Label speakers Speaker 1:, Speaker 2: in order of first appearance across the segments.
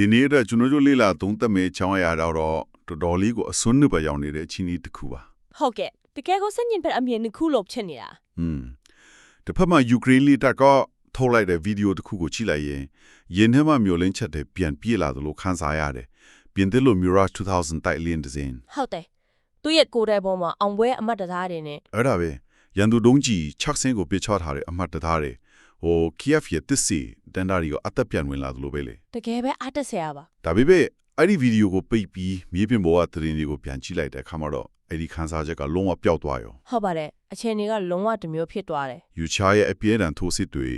Speaker 1: ဒီနေ့တော့ကျွန်တော်တို့လေ့လာသုံးသပ်မယ့်ချောင်းအရာတော့တော်တော်လေးကိုအစွန်းနစ်ပါရောက်နေတဲ့ချင်းကြီးတစ်ခုပါ
Speaker 2: ဟုတ်ကဲ့တကယ်ကိုစညင်ဖက်အမြင်တစ်ခုလို့ဖြစ်နေတာ။
Speaker 1: อืมတစ်ဖက်မှာယူကရိန်းလေးတပ်ကထုတ်လိုက်တဲ့ဗီဒီယိုတစ်ခုကိုကြည့်လိုက်ရင်ယင်းထဲမှာမျိုးလင်းချက်တွေပြန်ပြေးလာသလိုခန်းစားရတယ်။ပြင်သစ်လို Mirage 2000တိုက်လင်းဒဇင်
Speaker 2: ဟုတ်တယ်သူ့ရဲ့ကိုယ်တိုင်ပေါ်မှာအောင်ပွဲအမတ်တရားတွေနဲ့
Speaker 1: အဲ့ဒါပဲရန်သူဒုံးကြီးချက်စင်းကိုပြချထားတဲ့အမှတ်တသားတွေ ဟို Kiev ရဲ့တစ်စီတန်တာရီကိုအသက်ပြန်ဝင်လာသလိုပဲလေ
Speaker 2: တကယ်ပဲအားတက်စရာပါ
Speaker 1: ဒါပေမဲ့အဲ့ဒီဗီဒီယိုကိုပိတ်ပြီးမြေပြင်ပေါ်ကသတင်းတွေကိုပြန်ကြည့်လိုက်တဲ့အခါမှာတော့အဲ့ဒီခန်းစားချက်ကလုံးဝပျောက်သွားရော
Speaker 2: ဟုတ်ပါတယ်အချိန်တွေကလုံးဝတစ်မျိုးဖြစ်သွားတယ်
Speaker 1: ယူချာရဲ့အပြည့်အံထိုးစစ်တွေ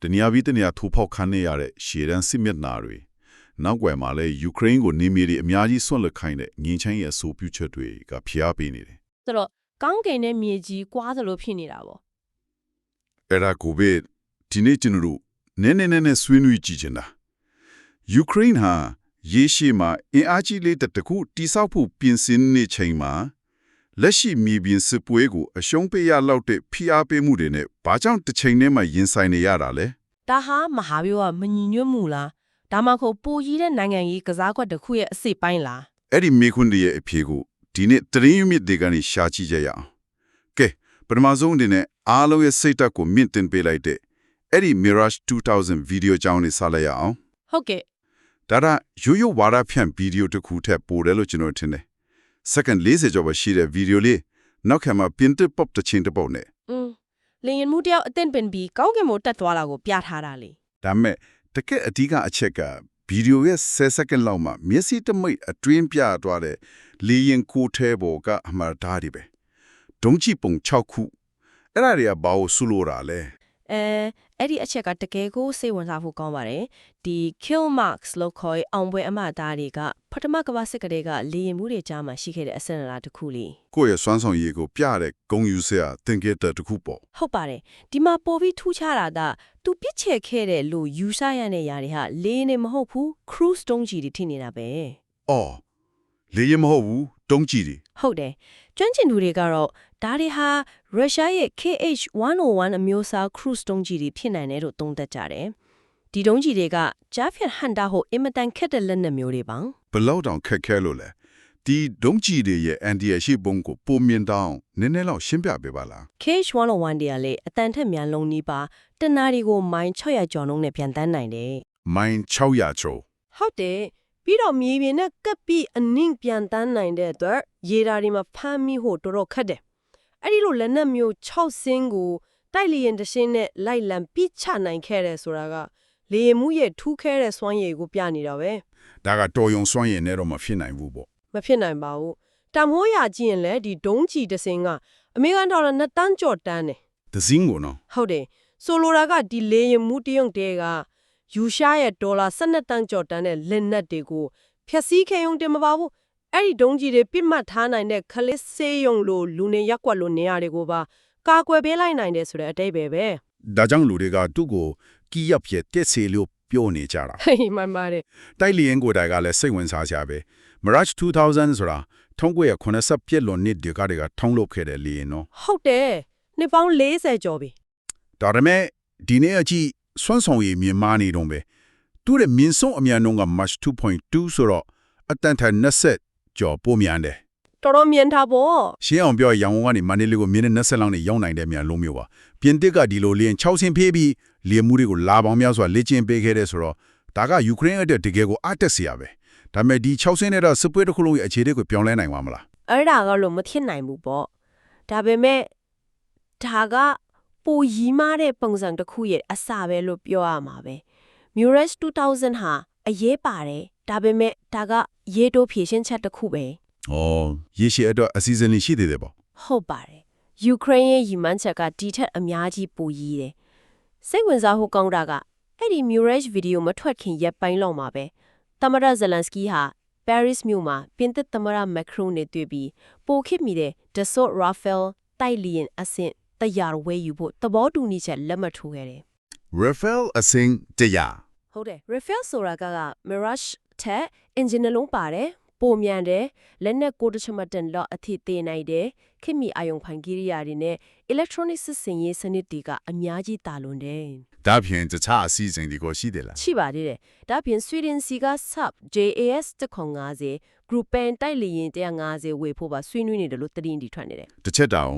Speaker 1: တနည်းအားဖြင့်တနည်းအားထိုးဖောက်ခန်းနေရတဲ့ရှေ့တန်းစစ်မျက်နှာတွေနောက်ွယ်မှာလည်းယူကရိန်းကိုနေမြေတွေအများကြီးဆွန့်လွတ်ခိုင်းတဲ့ငင်းချမ်းရဲ့အဆိုပြုချက်တွေကဖျားပေးနေတယ်
Speaker 2: ဆိုတော့ကောင်းကင်နဲ့မြေကြီးကွာသလိုဖြစ်နေတာပေါ့
Speaker 1: အဲ့ဒါကိုပဲ ဒီနေ့ကျွန်တော်တို့နည်းနည်းနည်းနည်းဆွေးနွေးကြည့်ချင်တာယူကရိန်းဟာရေရှည်မှာအင်အားကြီးလေးတစ်ခုတိစောက်ဖို့ပြင်ဆင်နေချိန်မှာလက်ရှိမြေပြင်စစ်ပွဲကိုအရှုံးပေးရလောက်တဲ့ဖိအားပေးမှုတွေနဲ့ဘာကြောင့်တစ်ချိန်တည်းမှာရင်ဆိုင်နေရတာလဲ
Speaker 2: ဒါဟာမဟာဗျူဟာမညီညွတ်မှုလားဒါမှမဟုတ်ပိုကြီးတဲ့နိုင်ငံရေးကစားကွက်တစ်ခုရဲ့အစိတ်ပိုင်းလား
Speaker 1: အဲ့ဒီမေခွန်းတွေရဲ့အဖြေကိုဒီနေ့တရင်မြစ်တွေကနေရှာကြည့်ကြရအောင်ကဲပထမဆုံးအနေနဲ့အားလုံးရဲ့စိတ်ဓာတ်ကိုမြင့်တင်ပေးလိုက်တဲ့ အဲ့ဒီ Mirage 2000ဗီဒီယိုကြောင်းလေးဆက်လိုက်ရအောင်
Speaker 2: ဟုတ်ကဲ့
Speaker 1: ဒါကရိုးရိုးဝါဒဖြန့်ဗီဒီယိုတစ်ခုထက်ပိုတယ်လို့ကျွန်တော်ထင်တယ်။ second 40ကျော်ပဲရှိတဲ့ဗီဒီယိုလေးနောက်ခါမှာ Pinterest pop တစ်ချင်းတစ်ပုတ်နဲ့
Speaker 2: อืมလင်ရင်မှုတယောက်အသင့်ပင်ပြီးကောင်းကင်မို့တက်သွားတာကိုပြထားတာလေ
Speaker 1: ဒါမဲ့တကယ်အဓိကအချက်ကဗီဒီယိုရဲ့10 second လောက်မှာမျက်စိတမိတ်အတွင်းပြသွားတဲ့လေရင်ကိုထဲပေါ်ကအမှားဓာတ်တွေပဲဒုံချီပုံ6ခုအဲ့ဒါတွေကဘာလို့ဆူလို့တာလဲ
Speaker 2: အဲအဲ့ဒီအချက်ကတကယ်ကိုစိတ်ဝင်စားဖို့ကောင်းပါတယ်ဒီ kill marks လို့ခေါ်တဲ့အောင်ပွဲအမတ်သားတွေကပထမကမ္ဘာစစ်ကလေးကလေရင်မှုတွေကြားမှာရှိခဲ့တဲ့အစင်လာတစ်ခုလေ
Speaker 1: ကိုယ့်ရဲ့စွမ်းဆောင်ရည်ကိုပြတဲ့ဂုံယူစရာသင်္ကေတတစ်ခုပေါ့
Speaker 2: ဟုတ်ပါတယ်ဒီမှာပေါ်ပြီးထူးခြားတာကသူပြစ်ချယ်ခဲ့တဲ့လို့ယူဆရတဲ့ຢာတွေဟာလေရင်နေမဟုတ်ဘူး cruise တုံးကြီးတွေထိနေတာပဲ
Speaker 1: အော်လေရင်မဟုတ်ဘူးဒုံချီတွေ
Speaker 2: ဟုတ်တယ်ကျွမ်းကျင်သူတွေကတော့ ဒါတွေဟာရုရှားရဲ့ KH-101 အမျိုးအစား cruise တုံးကြီးတွေဖြစ်နိုင်တယ်လို့သုံးသပ်ကြတယ်ဒီတုံးကြီးတွေကဂျာဖက်ဟန်တာဟိုအင်မတန်ခက်တဲ့လက်နက်မျိုးတွေပါ
Speaker 1: ဘယ်လောက်တောင်ခက်ခဲလို့လဲဒီဒုံချီတွေရဲ့အန်ဒီရရှိပုံကိုပုံမြင်တောင်းနည်းနည်းလောက်ရှင်းပြပေးပါလား
Speaker 2: KH-101 တွေကလေအတန်ထက်မြန်လုံးနီးပါတနာရီကိုမိုင်600ကျော်နှုန်းနဲ့ပြန်တန်းနိုင်တယ်
Speaker 1: မိုင်600ကျော်
Speaker 2: ဟုတ်တယ်ပြီးတော့မြေပြင်နဲ့ကပ်ပြီးအနင့်ပြန်တန်းနိုင်တဲ့အတွက်ရေဓာတ်တွေမှာဖမ်းမိဖို့တော်တော်ခက်တယ် အဲ့ဒီလိုလက်နက်မျိုး6စင်းကိုတိုက်လျင်တစ်ရှင်းနဲ့လိုက်လံပြစ်ချနိုင်ခဲ့တယ်ဆိုတာကလေယာဉ်မှုရဲ့ထူးခဲတဲ့စွမ်းရည်ကိုပြနေတာပဲ
Speaker 1: ဒါကတော်ယုံစွမ်းရည်နဲ့တော့မဖြစ်နိုင်ဘူးပေါ့
Speaker 2: မဖြစ်နိုင်ပါဘူးတံမိုးရကြည့်ရင်လည်းဒီဒုံးချီတစ်စင်းကအမေရိကန်ဒေါ်လာ2တန်းကျော်တန်းတယ်
Speaker 1: သစင်းကိုနော်
Speaker 2: ဟုတ်တယ်ဆိုလိုတာကဒီလေရင်မှုတယုံတဲကယူရှားရဲ့ဒေါ်လာ12တန်းကျော်တန်းတဲ့လက်နက်တွေကိုဖြက်စီးခဲယုံတင်မပါဘူး အဲ့ဒီဒုံးကြီးတွေပြစ်မှတ်ထားနိုင်တဲ့ခလစ်ဆေးယုံလိုလူနေရက်ကွက်လိုနေရာတွေကိုပါကာကွယ်ပေးလိုက်နိုင်တယ်ဆိုတဲ့အတိတ်ပဲပဲ
Speaker 1: ဒါကြောင့်လူတွေကသူ့ကိုကီးရပ်ဖြစ်တက်စီလို့ပြောနေကြတာ
Speaker 2: ဟေးမှန်ပါတယ်
Speaker 1: တိုက်လျင်ကိုယ်တိုင်ကလည်းစိတ်ဝင်စားကြပဲ Mirage 2000ဆိုတာ1980ပြည့်လွန်နှစ်ဒီကတွေကထုံးလုပ်ခဲ့တဲ့လေရင်နော်
Speaker 2: ဟုတ်တယ်နှစ်ပေါင်း40ကျော်ပြီ
Speaker 1: ဒါပေမဲ့ဒီနေ့အကြည့်စွမ်းဆောင်ရည်မြင်မာနေတော့ပဲသူ့ရဲ့မြင့်ဆုံးအမြန်နှုန်းက Mach 2.2ဆိုတော့အတန်ထ20 ကျော်ပိုမြန်တယ်
Speaker 2: တော်တော်မြင်တာပေါ့
Speaker 1: ရှင်းအောင်ပြောရရင်ရန်ကုန်ကနေမန္တလေးကိုမိနစ်20လောက်နဲ့ရောက်နိုင်တဲ့မြန်လုံးမျိုးပါပြင်တစ်ကဒီလိုလင်း6ဆင်းဖေးပြီးလျင်မှုတွေကိုလာပေါင်းများစွာလေ့ကျင့်ပေးခဲ့တဲ့ဆိုတော့ဒါကယူကရိန်းအတွက်တကယ်ကိုအတက်စရာပဲဒါပေမဲ့ဒီ6ဆင်းနဲ့တော့စစ်ပွဲတစ်ခုလုံးရဲ့အခြေအနေကိုပြောင်းလဲနိုင်မှာမလား
Speaker 2: အဲ့ဒါကလို့မဖြစ်နိုင်ဘူးပေါ့ဒါပေမဲ့ဒါကပိုရီမားတဲ့ပုံစံတစ်ခုရဲ့အစာပဲလို့ပြောရမှာပဲ Mirage 2000ဟာအရေးပါတယ်ဒါပေမဲ့ဒါက ရေတိုးဖြည့်ရှင်းချက်တစ်ခုပဲ။
Speaker 1: ဩရေရှည်အတွက်အစီအစဉ်လေးရှိသေးတယ်ပေါ့
Speaker 2: ဟုတ်ပါတယ်ယူကရိန်းရဲ့ရီမန်းချက်ကဒီထက်အများကြီးပိုကြီးတယ်စိတ်ဝင်စားဖို့ကောင်းတာကအဲ့ဒီ Mirage video မထွက်ခင်ရက်ပိုင်းလောက်မှာပဲသမရဇလန်စကီဟာ Paris မြို့မှာပြင်သစ်သမရမက်ခရုနဲ့တွေ့ပြီးပိုခစ်မိတဲ့ Dassault Rafale တိုက်လျင်အဆင့်တရာဝဲယူဖို့သဘောတူညီချက်လက်မှတ်ထိုးခဲ့တယ်။
Speaker 1: Rafael အစင်းတရား
Speaker 2: ဟုတ်တယ် Rafale ဆိုတာကက Mirage ထက် engine နှလုံးပါတယ်ပိုမြန်တယ်လက်နက်ကိုတစ်ချမတန်လောက်အထိသေးနိုင်တယ်ခင်မီအာယုံဖန်ကိရိယာတွေနဲ့ electronic စစ်စင်ရေးစနစ်တွေကအများကြီးတာလွန်တယ်
Speaker 1: ဒါဖြင့်တခြားအစီအစဉ်တွေကိုရှိတယ်လား
Speaker 2: ရှိပါသေးတယ်ဒါပြင် Sweden စီက sub JAS 150 group pen တိုက်လျင်150ဝေဖို့ပါဆွေးနွေးနေတယ်လို့သတင်းဒီထွက်နေတယ်
Speaker 1: တစ်ချက်တောင်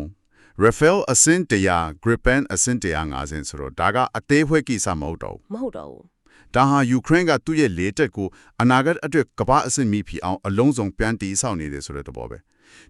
Speaker 1: Rafael အဆင့်100 Gripen အဆင့်150ဆိုတော့ဒါကအသေးဖွဲကိစ္စမဟုတ်တော့ဘူး
Speaker 2: မဟုတ်တော့ဘူး
Speaker 1: ဒါဟာယူကရိန်းကသူ့ရဲ့လေတက်ကိုအနာဂတ်အတွက်ကမ္ဘာအဆင့်မီဖီအောင်အလုံးစုံပြန်တည်ဆောက်နေတယ်ဆိုတဲ့သဘောပဲ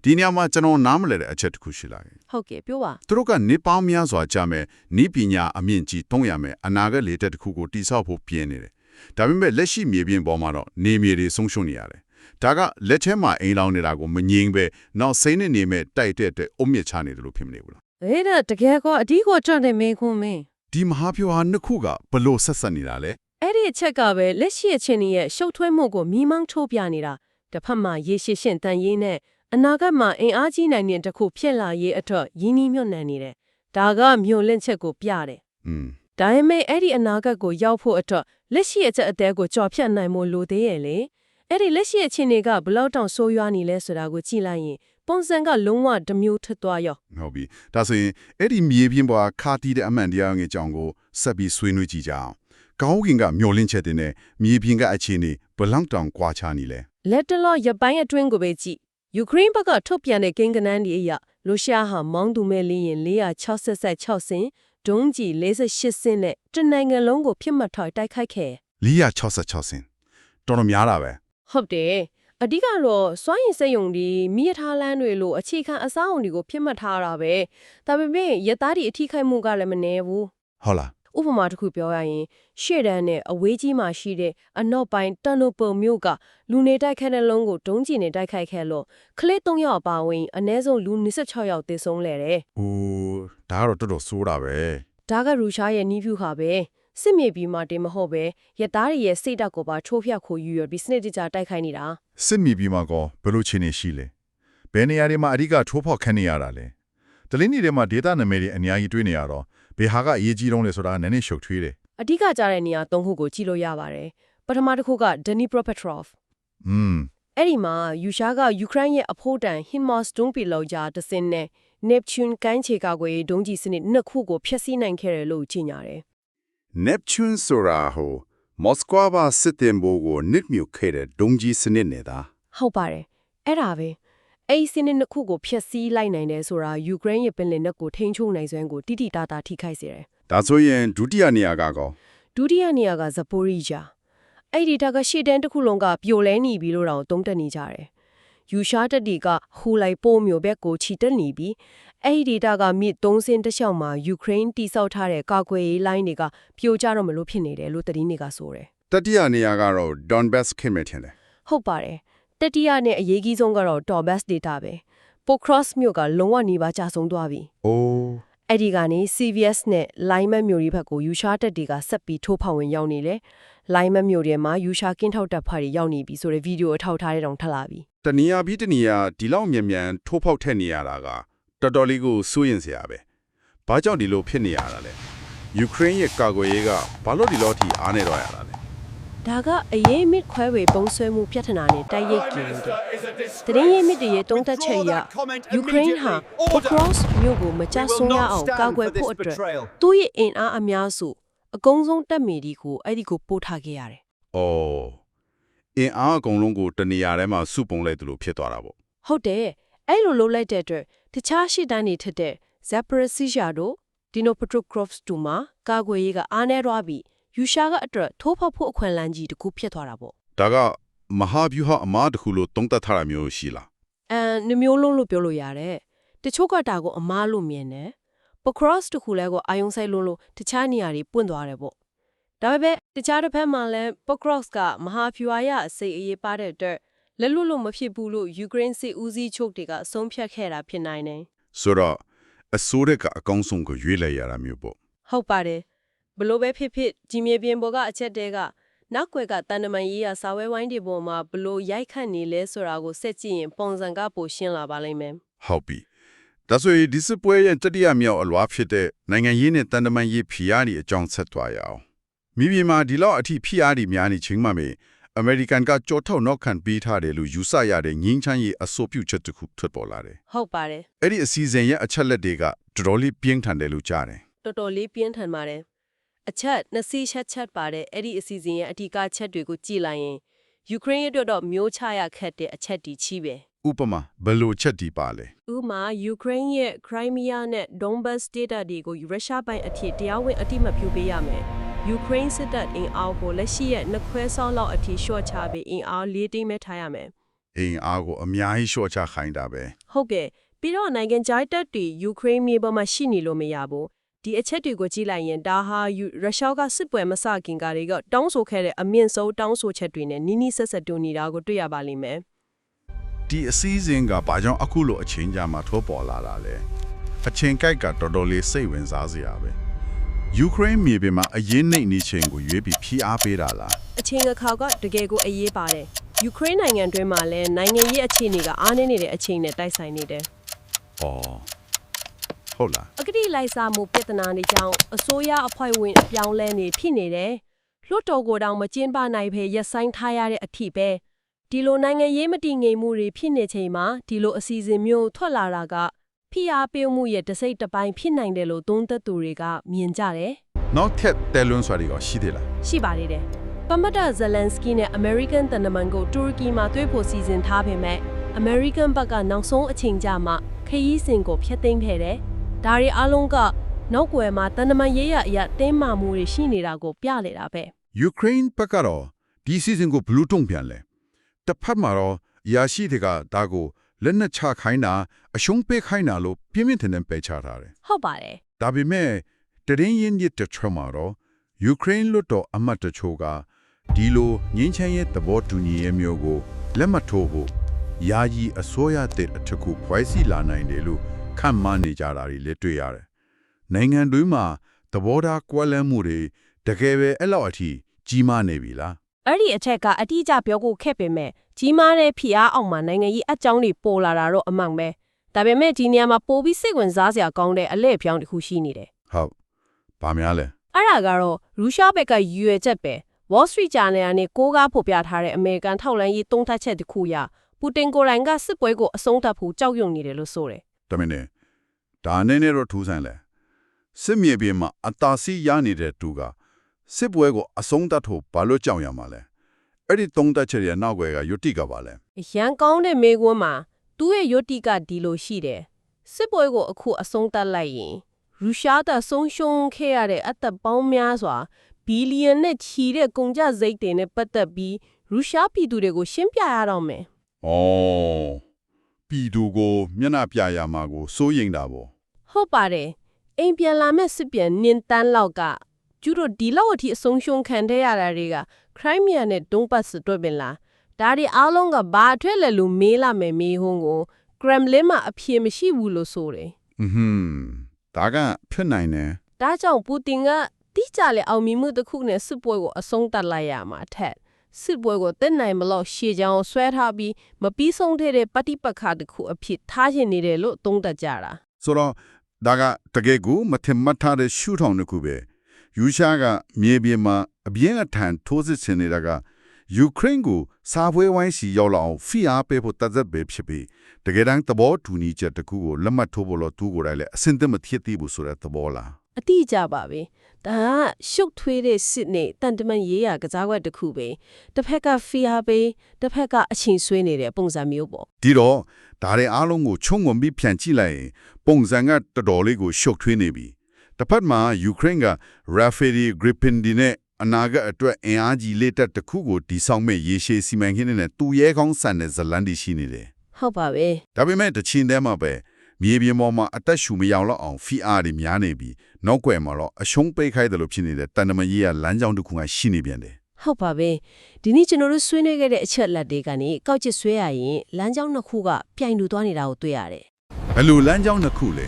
Speaker 1: ဒီနေရာမှာကျွန်တော်နားမလည်တဲ့အချက်တစ်ခုရှိလာတယ်
Speaker 2: ဟုတ်ကဲ့ပြောပါ
Speaker 1: သူတို့ကနေပေါင်းများစွာကြာမဲ့နီးပညာအမြင့်ကြီးတုံးရမယ်အနာဂတ်လေတက်တစ်ခုကိုတည်ဆောက်ဖို့ပြင်းနေတယ်ဒါပေမဲ့လက်ရှိမြေပြင်ပေါ်မှာတော့နေမြေတွေဆုံးရှုံးနေရတယ်ဒါကလက်ထဲမှာအိမ်လောင်နေတာကိုမငြင်းပဲနောက်စိမ့်နေနေမဲ့တိုက်တဲ့အတွက်အုံမြင့်ချနေတယ်လို့ဖြစ်မနေဘူးလား
Speaker 3: အေးဒါတကယ်ကောအဒီကိုကြောင့်နေမေခွန်းမင်း
Speaker 1: ဒီမဟာပြောဟာနှစ်ခုကဘလို့ဆက်ဆက်နေတာလဲ
Speaker 2: အဲ့ဒီအချက်ကပဲလက်ရှိအချင်းရဲ့ရှုပ်ထွေးမှုကိုမိမောင်းထိုးပြနေတာတစ်ဖက်မှာရေရှိရှင့်တန်ရေးနဲ့အနာဂတ်မှာအင်အားကြီးနိုင်တဲ့တစ်ခုဖြစ်လာရေးအတွက်ရင်းနှီးမြှုပ်နှံနေတယ်ဒါကမျိုးလင့်ချက်ကိုပြတယ်
Speaker 1: อืม
Speaker 2: ဒါပေမဲ့အဲ့ဒီအနာဂတ်ကိုရောက်ဖို့အတွက်လက်ရှိအချက်အသေးကိုကြော်ဖြတ်နိုင်မှုလိုသေးရဲ့လေအဲ့ဒီလက်ရှိအချင်းတွေကဘယ်လောက်တောင်ဆိုးရွားနေလဲဆိုတာကိုကြည့်လိုက်ရင်ပုံစံကလုံးဝတစ်မျိုးထက်သွားရော
Speaker 1: ဟုတ်ပြီဒါဆိုရင်အဲ့ဒီမြေပြင်ပေါ်ခါတီးတဲ့အမှန်တရားငယ်ကြောင်ကိုဆက်ပြီးဆွေးနွေးကြည့်ကြအောင် ကောင်းကင်ကမျောလင့်ချက်တင်နဲ့မြေပြင်ကအခြေအနေဘယ်လောက်တောင်ကွာခြားနေလဲ
Speaker 2: လက်တလောရပိုင်းအတွင်းကိုပဲကြည့်ယူကရိန်းဘက်ကထုတ်ပြန်တဲ့ကိန်းဂဏန်းတွေအရရုရှားဟာမောင်းသူမဲ့လင်းရင်466စင်ဒုံးကြီး48စင်နဲ့တနိုင်ငံလုံးကိုဖြစ်မှတ်ထားတိုက်ခိုက်ခဲ့
Speaker 1: 466စင်တော်တော်များတာပဲ
Speaker 2: ဟုတ်တယ်အဓိကတော့စွမ်းရင်စက်ယုံဒီမိရထားလန်းတွေလိုအခြေခံအစားအုံတွေကိုဖြစ်မှတ်ထားတာပဲဒါပေမဲ့ရသားဒီအထိခိုက်မှုကလည်းမနည်းဘူး
Speaker 1: ဟုတ်လား
Speaker 2: ဥပမာတစ်ခုပြောရရင်ရှေ့တန်းနဲ့အဝေးကြီးမှာရှိတဲ့အနောက်ပိုင်းတန်နိုပုံမြို့ကလူနေတိုက်ခိုက်တဲ့လုံးကိုဒုံးကျည်နဲ့တိုက်ခိုက်ခဲ့လို့ကလေး3ယောက်အပါအဝင်အနည်းဆုံးလူ26ယောက်သေဆုံးလဲတယ်
Speaker 1: အိုးဒါကတော့တော်တော်ဆိုးတာပဲ။
Speaker 2: ဒါကရုရှားရဲ့နီးဖြူခါပဲစစ်မြေပြင်မှာတင်မဟုတ်ပဲရသားတွေရဲ့စိတ်ဓာတ်ကိုပါချိုးဖျက်ခိုးယူရပြီးစနစ်တကျတိုက်ခိုက်နေတာ
Speaker 4: စစ်မီပြီးမှာကောဘယ်လိုခြေနေရှိလဲဘယ်နေရာတွေမှာအဓိကထိုးဖောက်ခန့်နေရတာလဲတလင်းနေတွေမှာဒေတာနာမည်တွေအများကြီးတွေ့နေရတော့ ဘယ်ဟာကအရေးကြီးတုံးလဲဆိုတာနည်းနည်းရှုပ်ထွေးတယ်။
Speaker 2: အဓိကကြားတဲ့နေရာ၃ခုကိုကြည့်လို့ရပါတယ်။ပထမတစ်ခုက Dnipropetrovsk
Speaker 4: อืม
Speaker 2: အဲ့ဒီမှာယူရှားကယူကရိန်းရဲ့အဖို့တန် HIMARS ဒုံးပီလောင်ကြားတစ်စင်းနဲ့ Neptune ကိုင်းခြေကာကွယ်ရေးဒုံးကျည်စနစ်နှစ်ခုကိုဖျက်ဆီးနိုင်ခဲ့တယ်လို့ကြေညာတယ်
Speaker 1: Neptune ဆိုတာဟိုမော်စကွာဘာစစ်တင်ဘိုကိုနစ်မြုပ်ခဲ့တဲ့ဒုံကြီးစနစ်နေတာ။
Speaker 2: ဟုတ်ပါတယ်။အဲ့ဒါပဲ။ အဲ့ဒီစနစ်နှစ်ခုကိုဖျက်ဆီးလိုက်နိုင်တယ်ဆိုတာယူကရိန်းရဲ့ပင်လယ်နက်ကိုထိန်းချုပ်နိုင်စွမ်းကိုတိတိတသားထိခိုက်စေတယ်
Speaker 1: ဒါဆိုရင်ဒုတိယနေရာကကော။
Speaker 2: ဒုတိယနေရာက Zaporizhzhia ။အဲ့ဒီတာကရှေ့တန်းတစ်ခုလုံးကပြိုလဲနေပြီလို့တောင်သုံးတက်နေကြတယ်။ယူရှားတက်တီကဟူလိုက်ပိုးမျိုးဘက်ကိုချီတက်နေပြီးအဲ့ဒီဒေတာကမြစ်၃စင်းတစ်လျှောက်မှာယူကရိန်းတိစောက်ထားတဲ့ကာကွယ်ရေးလိုင်းတွေကပြိုကျတော့မလို့ဖြစ်နေတယ်လို့သတင်းတွေကဆိုတယ်
Speaker 1: တတိယနေရာကတော့ Donbass ခင်မဲ့ထင်တယ်။
Speaker 2: ဟုတ်ပါတယ်။ တတိယနဲ့အရေးကြီးဆုံးကတော့ Donbass data ပဲ။ Pokros မြို့ကလုံးဝနေပါကျဆုံးသွားပြီ။
Speaker 1: အိုး။
Speaker 2: အဲ့ဒီကနေ CVS နဲ့ Lyman မြို့တွေဘက်ကိုယူရှားတက်တွေကဆက်ပြီးထိုးဖောက်ဝင်ရောက်နေလေ။ Lyman မြို့ထဲမှာယူရှားကင်းထောက်တပ်ဖားတွေရောက်နေပြီဆိုတဲ့ဗီဒီယိုအထောက်ထားတဲ့တောင်ထပ်လာပြီ
Speaker 1: တနေရာပြီးတနေရာဒီလောက်မြန်မြန်ထိုးဖောက်ထက်နေရတာကတော်တော်လေးကိုစိုးရင်စရာပဲ။ဘာကြောင့်ဒီလိုဖြစ်နေရတာလဲ။ယူကရိန်းရဲ့ကာကွယ်ရေးကဘာလို့ဒီလောက်ထိအားနေတော့ရတာလဲ။
Speaker 2: ဒါကအရေးမစ်ခွဲဝေပုံဆွဲမှုပြဿနာနဲ့တိုက်ရိုက်ကြည့်နေတယ်။တရင်ရေးမစ်တွေရဲ့တုံးသက်ချက်အရယူကရိန်းဟာ Pokros မြို့ကိုမကြဆုံးရအောင်ကာကွယ်ဖို့အတွက်သူ့ရဲ့အင်အားအများစုအကုံဆုံးတက်မီဒီကိုအဲ့ဒီကိုပို့ထားခဲ့ရတယ်။
Speaker 1: အော်အင်းအားအကုန်လုံးကိုတနေရာထဲမှာစုပုံလိုက်သလိုဖြစ်သွားတာပေါ့။
Speaker 2: ဟုတ်တယ်။အဲ့လိုလုပ်လိုက်တဲ့အတွက်တခြားရှစ်တန်းတွေထက်တဲ့ Zaporizhzhia တို့ Dnipropetrovsk တို့မှာကာကွယ်ရေးကအားနည်းသွားပြီး ယူရှားကအတွက်ထိုးဖောက်ဖို့အခွင့်အလမ်းကြီးတစ်ခုဖြစ်သွားတာပေါ့။
Speaker 1: ဒါကမဟာဗျူဟာအမားတစ်ခုလို့တုံးသက်ထားတာမျိုးရှိလား။
Speaker 2: အမ်နှမျိုးလုံးလို့ပြောလို့ရတယ်။တချို့ကတာကိုအမားလို့မြင်တယ်။ Pokros တခုလဲကိုအာယုံဆိုင်လုံးလို့တခြားနေရာတွေပွင့်သွားတယ်ပေါ့။ဒါပေမဲ့တခြားတစ်ဖက်မှာလဲ Pokros ကမဟာဖြူအာရအစိတ်အရေးပါတဲ့အတွက်လက်လွတ်လို့မဖြစ်ဘူးလို့ယူကရိန်းစစ်ဦးစီးချုပ်တွေကအဆုံးဖြတ်ခဲ့တာဖြစ်နိုင်တယ်။
Speaker 1: ဆိုတော့အစိုးရကအကောင်းဆုံးကိုရွေးလိုက်ရတာမျိုးပေါ့
Speaker 2: ဟုတ်ပါတယ် ဘလို့ပဲဖြစ်ဖြစ်ကြီးမြေပြင်ပေါ်ကအချက်တဲကနောက်ွယ်ကတန်တမန်ရေးရစာဝဲဝိုင်းတွေပေါ်မှာဘလို့ရိုက်ခတ်နေလဲဆိုတာကိုစက်ကြည့်ရင်ပုံစံကပိုရှင်းလာပါလိမ့်မယ်။
Speaker 1: ဟုတ်ပြီ။ဒါဆိုရင်ဒီစစ်ပွဲရဲ့တတိယမြောက်အလွားဖြစ်တဲ့နိုင်ငံရေးနဲ့တန်တမန်ရေးဖိအားတွေအကြောင်းဆက်သွားရအောင်။မိမိမှာဒီလောက်အထိဖိအားတွေများနေချင်းမှမေအမေရိကန်ကကြောထောက်နောက်ခံပေးထားတယ်လို့ယူဆရတဲ့ငင်းချမ်းရေးအဆိုပြုချက်တစ်ခုထွက်ပေါ်လာတယ်
Speaker 2: ဟုတ်ပါတယ်။
Speaker 1: အဲ့ဒီအစီအစဉ်ရဲ့အချက်လက်တွေကတော်တော်လေးပြင်းထန်တယ်လို့ကြားတယ်
Speaker 2: တော်တော်လေးပြင်းထန်ပါတယ် အချက်နှစ်စီးချက်ချက်ပါတယ်အဲ့ဒီအစီအစဉ်ရဲ့အဓိကချက်တွေကိုကြည့်လိုက်ရင်ယူကရိန်းရဲ့အတွက်တော့မျိုးချရခက်တဲ့အချက်တီချီပဲ။
Speaker 1: ဥပမာဘယ်လိုချက်ဒီပါလဲ
Speaker 2: ဥပမာယူကရိန်းရဲ့ခရိုင်းမီးယားနဲ့ဒွန်ဘတ်စ်ဒေတာတွေကိုရုရှားပိုင်းအဖြစ်တရားဝင်အတိမပြုပေးရမယ်ယူကရိန်းစစ်တပ်အင်အားကိုလက်ရှိရဲ့နှစ်ခွဲဆောင်းလောက်အထိရှော့ချပြီးအင်အားလေးတိမ့်မဲ့ထားရမယ်။
Speaker 1: အိမ်အားကိုအများကြီးရှော့ချခိုင်းတာပဲ
Speaker 2: ဟုတ်ကဲ့ပြီးတော့နိုင်ငံခြားတပ်တွေယူကရိန်းမြေပေါ်မှာရှိနေလို့မရဘူး ဒီအချက်တွေကိုကြည့်လိုက်ရင်ဒါဟာယူရုရှားကစစ်ပွဲမစခင်ကတွေကတောင်းဆိုခဲ့တဲ့အမြင့်ဆုံးတောင်းဆိုချက်တွေနဲ့နီးနီးဆက်ဆက်တူနေတာကိုတွေ့ရပါလိမ့်မယ်။
Speaker 1: ဒီအစီအစဉ်ကဘာကြောင့်အခုလိုအချိန်ကြာမှထိုးပေါ်လာတာလဲ။အချိန်ကိုက်ကတော်တော်လေးစိတ်ဝင်စားစရာပဲ။ယူကရိန်းမြေပြင်မှာအရင်နှိမ့်နေချိန်ကိုရွေးပြီးဖိအားပေးတာလား
Speaker 2: အချိန်အခါကတကယ်ကိုအရေးပါတယ်ယူကရိန်းနိုင်ငံတွင်းမှာလည်းနိုင်ငံရေးအခြေအနေကအားနည်းနေတဲ့အချိန်နဲ့တိုက်ဆိုင်နေတယ်။
Speaker 1: အော် ဟုတ်လား
Speaker 2: အကတိလိုက်စားမှုပြဿနာတွေကြောင့်အစိုးရအဖွဲ့ဝင်အပြောင်းလဲနေဖြစ်နေတယ်လွတ်တော်ကိုတောင်မကျင်းပနိုင်ဘဲရက်ဆိုင်ထားရတဲ့အထိပဲဒီလိုနိုင်ငံရေးမတည်ငြိမ်မှုတွေဖြစ်နေချိန်မှာဒီလိုအစီအစဉ်မျိုးထွက်လာတာကဖိအားပေးမှုရဲ့တစ်စိတ်တစ်ပိုင်းဖြစ်နိုင်တယ်လို့သုံးသပ်သူတွေကမြင်ကြတယ်။
Speaker 1: နောက်ထပ်တဲလွန်းစွာတွေကရှိသေးလား
Speaker 2: ရှိပါသေးတယ်ပမတ်တာဇလန်စကီနဲ့ American တန်နမန်ကိုတူရကီမှာတွေ့ဖို့စီစဉ်ထားပေမဲ့ American ဘက်ကနောက်ဆုံးအချိန်ကြမှာခရီးစဉ်ကိုဖျက်သိမ်းခဲ့တယ်။ ဒါတွေအားလုံးကနောက်ွယ်မှာတန်နမန်ရေးရအရာတင်းမာမှုတွေရှိနေတာကိုပြလေတာပဲ။
Speaker 1: ယူကရိန်းဘက်ကတော့ဒီစီစဉ်ကိုဘလူးတုံပြန်လဲ။တစ်ဖက်မှာတော့ရာရှိတွေကဒါကိုလက်နက်ချခိုင်းတာအရှုံးပေးခိုင်းတာလို့ပြင်းပြင်းထန်ထန်ပယ်ချထားတယ်။
Speaker 2: ဟုတ်ပါတယ်။
Speaker 1: ဒါပေမဲ့တရင်ရင်ရတဲ့ထရမှာတော့ယူကရိန်းလွတ်တော်အမတ်တချို့ကဒီလိုငင်းချမ်းရဲ့သဘောတူညီရေးမျိုးကိုလက်မထိုးဖို့ယာယီအစိုးရတဲ့အထက်ကိုဖွဲ့စည်းလာနိုင်တယ်လို့ ခံမှန်းနေကြတာတွေလည်းတွေ့ရတယ်။နိုင်ငံတွင်းမှာသဘောထားကွဲလွဲမှုတွေတကယ်ပဲအဲ့လောက်အထိကြီးမားနေပြီလား။
Speaker 2: အဲ့ဒီအထက်ကအတိအကျပြောဖို့ခက်ပေမဲ့ကြီးမားတဲ့ဖိအားအောက်မှာနိုင်ငံရေးအကြောင်းတွေပေါ်လာတာတော့အမှန်ပဲ။ဒါပေမဲ့ဒီနေရာမှာပိုပြီးစိတ်ဝင်စားစရာကောင်းတဲ့အလဲ့ပြောင်းတစ်ခုရှိနေတယ်။
Speaker 1: ဟုတ်။ဘာများလဲ။
Speaker 2: အဲ့ဒါကတော့ရုရှားဘက်ကရွေချက်ပဲ Wall Street Journal နဲ့ကိုးကားဖော်ပြထားတဲ့အမေရိကန်ထောက်လှမ်းရေးသုံးသပ်ချက်တစ်ခုအရပူတင်ကိုယ်တိုင်ကစစ်ပွဲကိုအဆုံးသတ်ဖို့ကြောက်ရွံ့နေတယ်လို့ဆိုတယ်။
Speaker 1: တမင်နဲ့ဒါနဲ့နဲ့တော့ထူးဆန်းလဲ။စစ်မြေပြင်မှာအသာစီးရနေတဲ့သူကစစ်ပွဲကိုအဆုံးသတ်ဖို့ဘာလို့ကြောက်ရမှာလဲ။အဲ့ဒီသုံးသက်ချက်ရဲ့နောက်ွယ်ကယုတိကပါလဲ။
Speaker 2: ရန်ကောင်းတဲ့မေကွန်းမှာသူ့ရဲ့ယုတ်တိကဒီလိုရှိတယ်။စစ်ပွဲကိုအခုအဆုံးသတ်လိုက်ရင်ရုရှားကဆုံးရှုံးခဲ့ရတဲ့အသက်ပေါင်းများစွာဘီလီယံနဲ့ချီတဲ့ကုန်ကျစရိတ်တွေနဲ့ပတ်သက်ပြီးရုရှားပြည်သူတွေကိုရှင်းပြရတော့မယ်။
Speaker 1: အော် ပြည်သူကိုမျက်နှာပြရမှာကိုစိုးရိမ်တာပေါ့။
Speaker 2: ဟုတ်ပါတယ်။အိမ်ပြန်လာမဲ့စစ်ပြန်နင်းတန်းလောက်ကကျူတို့ဒီလောက်အထိအဆုံးရှုံးခံတဲ့ရတာတွေကခရိုင်းမီးယားနဲ့ဒုံးပတ်စ်တွေ့ပင်လား။ဒါတွေအားလုံးကဘာအထွတ်လဲလို့မေးလာမယ်မေးဟွန်းကိုကရမ်လင်မှာအဖြေမရှိဘူးလို့ဆိုတယ်။
Speaker 1: အဟွန်းဒါကဖြစ်နိုင်တယ်။
Speaker 2: ဒါကြောင့်ပူတင်ကတိကျလေအောင်မြင်မှုတစ်ခုနဲ့စစ်ပွဲကိုအဆုံးသတ်လိုက်ရမှာအထက် စစ်ပွဲကိုတက်နိုင်မလို့ရှေ့ချောင်းဆွဲထားပြီးမပြီးဆုံးသေးတဲ့ပฏิပတ်ခါတစ်ခုအဖြစ်ထားရှင်နေတယ်လို့သုံးသပ်ကြတာ။
Speaker 1: ဆိုတော့ဒါကတကယ်ကိုမထင်မှတ်ထားတဲ့ရှုထောင့်တစ်ခုပဲ။ယူရှားကမြေပြင်မှာအပြင်းအထန်ထိုးစစ်ဆင်နေတာကယူကရိန်းကိုစာပွဲဝိုင်းစီရောက်လာအောင်ဖိအားပေးဖို့တသက်ပဲဖြစ်ပြီးတကယ်တမ်းသဘောတူညီချက်တစ်ခုကိုလက်မှတ်ထိုးဖို့လို့သူကိုယ်တိုင်လည်းအစင်သက်မ thiết သေးဘူးဆိုတဲ့သဘောလား
Speaker 2: အတိအကျပါပဲဒါကရှုပ်ထွေးတဲ့စစ်နဲ့တန်တမန်ရေးရကစားကွက်တစ်ခုပဲတစ်ဖက်ကဖီဟာပေးတစ်ဖက်ကအချိန်ဆွေးနေတဲ့ပုံစံမျိုးပေါ့
Speaker 1: ဒီတော့ဒါတွေအားလုံးကိုခြုံငုံပြီးပြန်ကြည့်လိုက်ရင်ပုံစံကတော်တော်လေးကိုရှုပ်ထွေးနေပြီတစ်ဖက်မှာယူကရိန်းက Rafale Gripen ဒီနဲ့အနာဂတ်အတွက်အင်အားကြီးလက်တက်တစ်ခုကိုတီဆောင်မဲ့ရေရှည်စီမံကိန်းနဲ့တူရဲကောင်းဆန်တဲ့ဇလန်တီရှိနေတယ်
Speaker 2: ဟုတ်ပါပဲ
Speaker 1: ဒါပေမဲ့တစ်ချိန်တည်းမှာပဲ မြေပြင်ပေါ်မှာအသက်ရှူမရောက်တော့အောင်ဖီအားတွေများနေပြီးနောက်ွယ်မှာတော့အရှုံးပိတ်ခိုင်းတယ်လို့ဖြစ်နေတဲ့တန်တမန်ကြီးကလမ်းကြောင်းတစ်ခုကရှိနေပြန်တယ်
Speaker 2: ဟုတ်ပါပဲဒီနေ့ကျွန်တော်တို့ဆွေးနွေးခဲ့တဲ့အချက်လက်တွေကနေကောက်ချစ်ဆွဲရရင်လမ်းကြောင်းနှစ်ခုကပြိုင်တူသွားနေတာကိုတွေ့ရတယ်
Speaker 1: ဘယ်လိုလမ်းကြောင်းတစ်ခုလဲ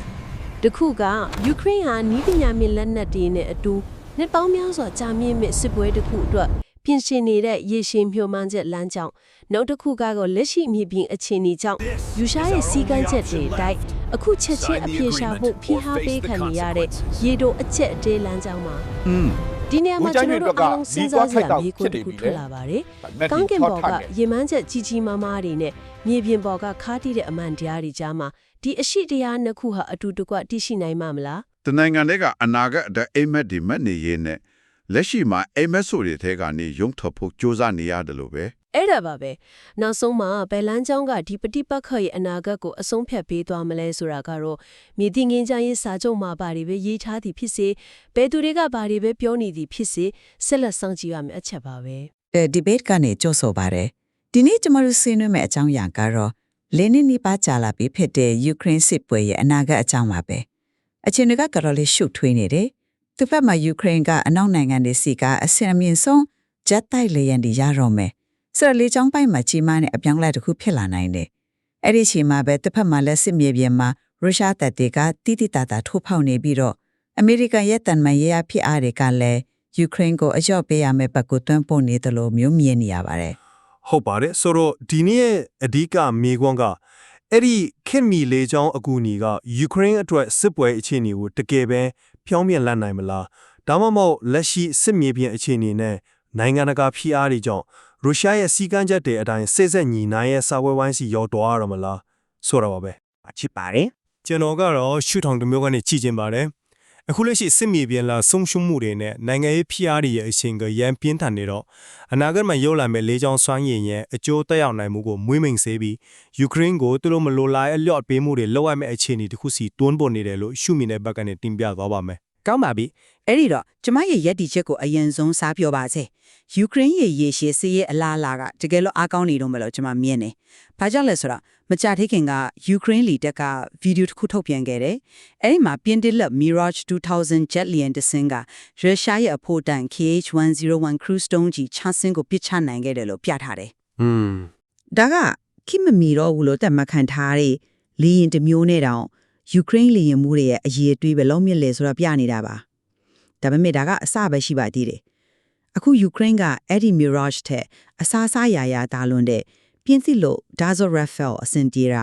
Speaker 2: တစ်ခုကယူကရိန်းဟာနီးပညာမြင့်လက်နက်တွေနဲ့အတူနှစ်ပေါင်းများစွာကြာမြင့်မဲ့စစ်ပွဲတစ်ခုအတွက် ပြင်ဆင်နေတဲ့ရေရှည်မျှော်မှန်းချက်လမ်းကြောင်းနောက်တစ်ခုကတော့လက်ရှိမြေပြင်အခြေအနေကြောင့်ယူရှားရဲ့စီကန်းချက်တွေအတိုင်းအခုချက်ချင်းအပြေရှာဖို့ဖိဟားပေးခံနေရတဲ့ရေတိုအချက်အတဲလမ်းကြောင်းမှာ
Speaker 1: อืม
Speaker 2: ဒီနေရာမှာကျွန်တော်တို့အားလုံး
Speaker 5: ဒီ
Speaker 2: စဉ်း
Speaker 5: သွား
Speaker 2: စားစ
Speaker 5: ထိုက်
Speaker 2: ရာ
Speaker 5: တော့
Speaker 2: မေးခွ
Speaker 5: ဖြစ်
Speaker 2: န်းတစ်ခု
Speaker 5: နေပြီ
Speaker 2: ထွက်
Speaker 5: လေ
Speaker 2: လာပါတယ်
Speaker 5: မက်
Speaker 2: ကောင်းကင်ဘော်က
Speaker 5: ထောက်တယ်
Speaker 2: ရေမန်းချက်ကြီးကြီးမားမားတွေနဲ့မြေပြင်ဘော်ကခါးတိတဲ့အမှန်တရားတွေကြားမှာဒီအရှိတရားနှစ်ခုဟာအတူတကွတည်ရှိနိုင်မှာမလား
Speaker 1: တနိုင်ငံတွေကအနာဂတ်အတွက်အိမ်မက်တွေမက်နေရေးနဲ့ လက်ရှိမှာအိမ်မက်ဆိုတွေထဲကနေရုံထွက်ဖို့ကြိုးစားနေရတယ်လို့ပဲ
Speaker 2: အဲ့ဒါပါပဲနောက်ဆုံးမှာဘယ်လန်းချောင်းကဒီပฏิပတ်ခတ်ရဲ့အနာဂတ်ကိုအဆုံးဖြတ်ပေးသွားမလဲဆိုတာကတော့မြေတင်ငင်းချမ်းရေးစာချုပ်မှာဘာတွေပဲရေးထားသည်ဖြစ်စေဘယ်သူတွေကဘာတွေပဲပြောနေသည်ဖြစ်စေဆက်လက်စောင့်ကြည့်ရမယ့်အချက်ပါပဲ
Speaker 6: တဲ့ debate ကနေကြိုးဆိုပါတယ်ဒီနေ့ကျမတို့ဆွေးနွေးမယ့်အကြောင်းအရာကတော့လင်းနေနေပါကြာလာပြီဖြစ်တဲ့ယူကရိန်းစစ်ပွဲရဲ့အနာဂတ်အကြောင်းပါပဲအချင်းတွေကကတော့လေးရှုပ်ထွေးနေတယ် သူဖက်မှာယူကရိန်းကအနောက်နိုင်ငံတွေစီကအဆင်အမြင့်ဆုံးဂျက်တိုက်လေယာဉ်တွေရတော့မယ်ဆိုတော့လေကြောင်းပိုင်းမှာကြီးမားတဲ့အပြောင်းအလဲတစ်ခုဖြစ်လာနိုင်တယ်အဲ့ဒီအချိန်မှာပဲတစ်ဖက်မှာလက်စစ်မြေပြင်မှာရုရှားတပ်တွေကတိတိတတ်တာထိုးဖောက်နေပြီးတော့အမေရိကန်ရဲ့တန်မန်ရေးအဖြစ်အားတွေကလည်းယူကရိန်းကိုအကျော့ပေးရမယ့်ဘက်ကိုတွန်းပို့နေတယ်လို့မျိုးမြင်နေရပါတယ်
Speaker 7: ဟုတ်ပါတယ်ဆိုတော့ဒီနေ့ရဲ့အဓိကမေးခွန်းကအဲ့ဒီခင်မီလေးချောင်းအကူအညီကယူကရိန်းအတွက်စစ်ပွဲအခြေအနေကိုတကယ်ပဲ ဖြောင်းပြန်လန့်နိုင်မလားဒါမှမဟုတ်လက်ရှိစစ်မြေပြင်အခြေအနေနဲ့နိုင်ငံတကာဖိအားတွေကြောင့်ရုရှားရဲ့စီကံချက်တွေအတိုင်းစစ်ဆက်ညီနိုင်ရဲ့စာဝဲဝိုင်းစီရောက်တော့ရတော့မလားဆိုတော့ပါပဲ
Speaker 8: ချစ်ပါတယ်
Speaker 7: ကျွန်တော်ကတော့ရှုထောင်တစ်မျိုးကနေကြည့်ကျင်ပါတယ် အခုလက်ရှိစစ်မြေပြင်လာဆုံးရှုံးမှုတွေနဲ့နိုင်ငံရေးဖိအားတွေရဲ့အချိန်ကရန်ပြင်းထန်နေတော့အနာဂတ်မှာရောက်လာမယ့်လေးချောင်းစွမ်းရည်ရဲ့အကျိုးသက်ရောက်နိုင်မှုကိုမွေးမိန်စေပြီးယူကရိန်းကိုသူတို့မလိုလားအလျော့ပေးမှုတွေလောက်ရမယ့်အခြေအနေတစ်ခုစီတွန်းပို့နေတယ်လို့ရှုမြင်တဲ့ဘက်ကနေတင်ပြသွားပါမယ်
Speaker 8: ကောင်းပါပြီအဲ့ဒီတော့ကျမရဲ့ရက်တီချက်ကိုအရင်ဆုံးစားပြောပါစေယူကရိန်းရဲ့ရေရှည်စစ်ရေးအလားအလာကတကယ်လို့အားကောင်းနေတော့မလို့ကျမမြင်တယ်ဘာကြောင့်လဲဆိုတော့မကြသေးခင်ကယူကရိန်းလီတက်ကဗီဒီယိုတစ်ခုထုတ်ပြန်ခဲ့တယ်အဲ့ဒီမှာပြင်းတစ်လက် Mirage 2000 jet လျင်တစင်းကရုရှားရဲ့အဖို့တန် KH101 cruise stone ကြီးချဆင်းကိုပစ်ချနိုင်ခဲ့တယ်လို့ပြထားတယ်။
Speaker 7: อืม
Speaker 8: ဒါကခိမမီတော့ဘူးလို့တက်မှတ်ခံထားတဲ့လီရင်တစ်မျိုးနဲ့တောင် ယူကရိန်းလီရင်မှုတွေရဲ့အရေးအသွေးပဲလုံးမြင့်လေဆိုတာပြနေတာပါဒါပေမဲ့ဒါကအစပဲရှိပါသေးတယ်အခုယူကရိန်းကအဲ့ဒီ Mirage ထက်အစားစားရာရာတာလွန်တဲ့ပြင်းသစ်လို့ Dazo Rafael အစင်တီရာ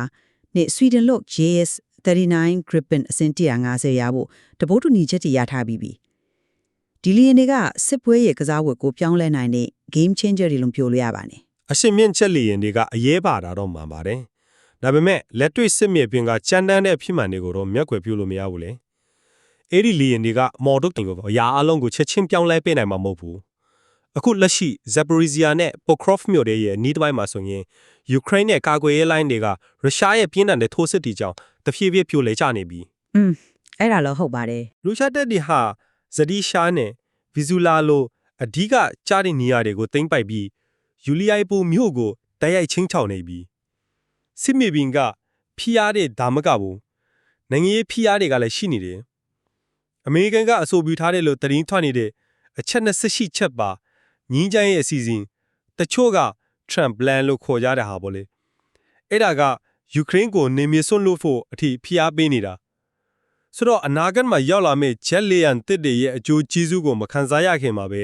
Speaker 8: နဲ့ Sweden လို့ JS 39 Gripen အစင်တီရာ50ရာဖို့တဘိုးတူညီချက်တည်ရထားပြီးပြီဒီလီရင်တွေကစစ်ပွဲရဲ့ကစားဝတ်ကိုပြောင်းလဲနိုင်တဲ့ game changer တွေလို့ပြောလို့ရပါတယ်
Speaker 7: အရှင်မြင့်ချက်လီရင်တွေကအရေးပါတာတော့မှန်ပါတယ်။ ဒါပေမဲ့လက်တွေ့စစ်မြေပြင်ကကြမ်းတမ်းတဲ့အဖြစ်မှန်တွေကိုတော့မျက်ကွယ်ပြုလို့မရဘူးလေ။အဲ့ဒီလီရင်တွေကမော်ဒုတ်တင်ကိုအရာအလုံးကိုချက်ချင်းပြောင်းလဲပေးနိုင်မှာမဟုတ်ဘူး။အခုလက်ရှိ Zaporizhia နဲ့ Pokrovsk မြို့တွေရဲ့နီးတစ်ပိုင်းမှာဆိုရင်ယူကရိန်းနဲ့ကာကွယ်ရေးလိုင်းတွေကရုရှားရဲ့ပြင်းထန်တဲ့ထိုးစစ်တီကြောင့်တဖြည်းဖြည်းပြိုလဲကျနေပြီ
Speaker 8: อืมအဲ့ဒါလည်းဟုတ်ပါတယ်။
Speaker 7: ရုရှားတပ်တွေဟာဇဒီရှားနဲ့ဗီဇူလာလိုအဓိကကြားတဲ့နေရာတွေကိုသိမ်းပိုက်ပြီးယူလီအိုင်ပူမြို့ကိုတိုက်ရိုက်ချင်းချောင်နေပြီ။ စစ်မြေပြင်ကဖိအားတဲ့ဒါမကဘူး။နိုင်ငံရေးဖိအားတွေကလည်းရှိနေတယ်။အမေရိကန်ကအဆိုပြုထားတဲ့လို့တရင်ထွက်နေတဲ့အချက်နဲ့ဆက်ရှိချက်ပါငင်းချိုင်းရဲ့အစီအစဉ်တချို့က Trump plan လို့ခေါ်ကြတဲ့ဟာပေါ့လေ။အဲ့ဒါကယူကရိန်းကိုနေမြေစွန့်လို့ဖို့အထိဖိအားပေးနေတာ။ဆိုတော့အနာဂတ်မှာရောက်လာမယ့်ဂျက်လီယန်တစ်တွေရဲ့အကျိုးကျေးဇူးကိုမခံစားရခင်မှာပဲ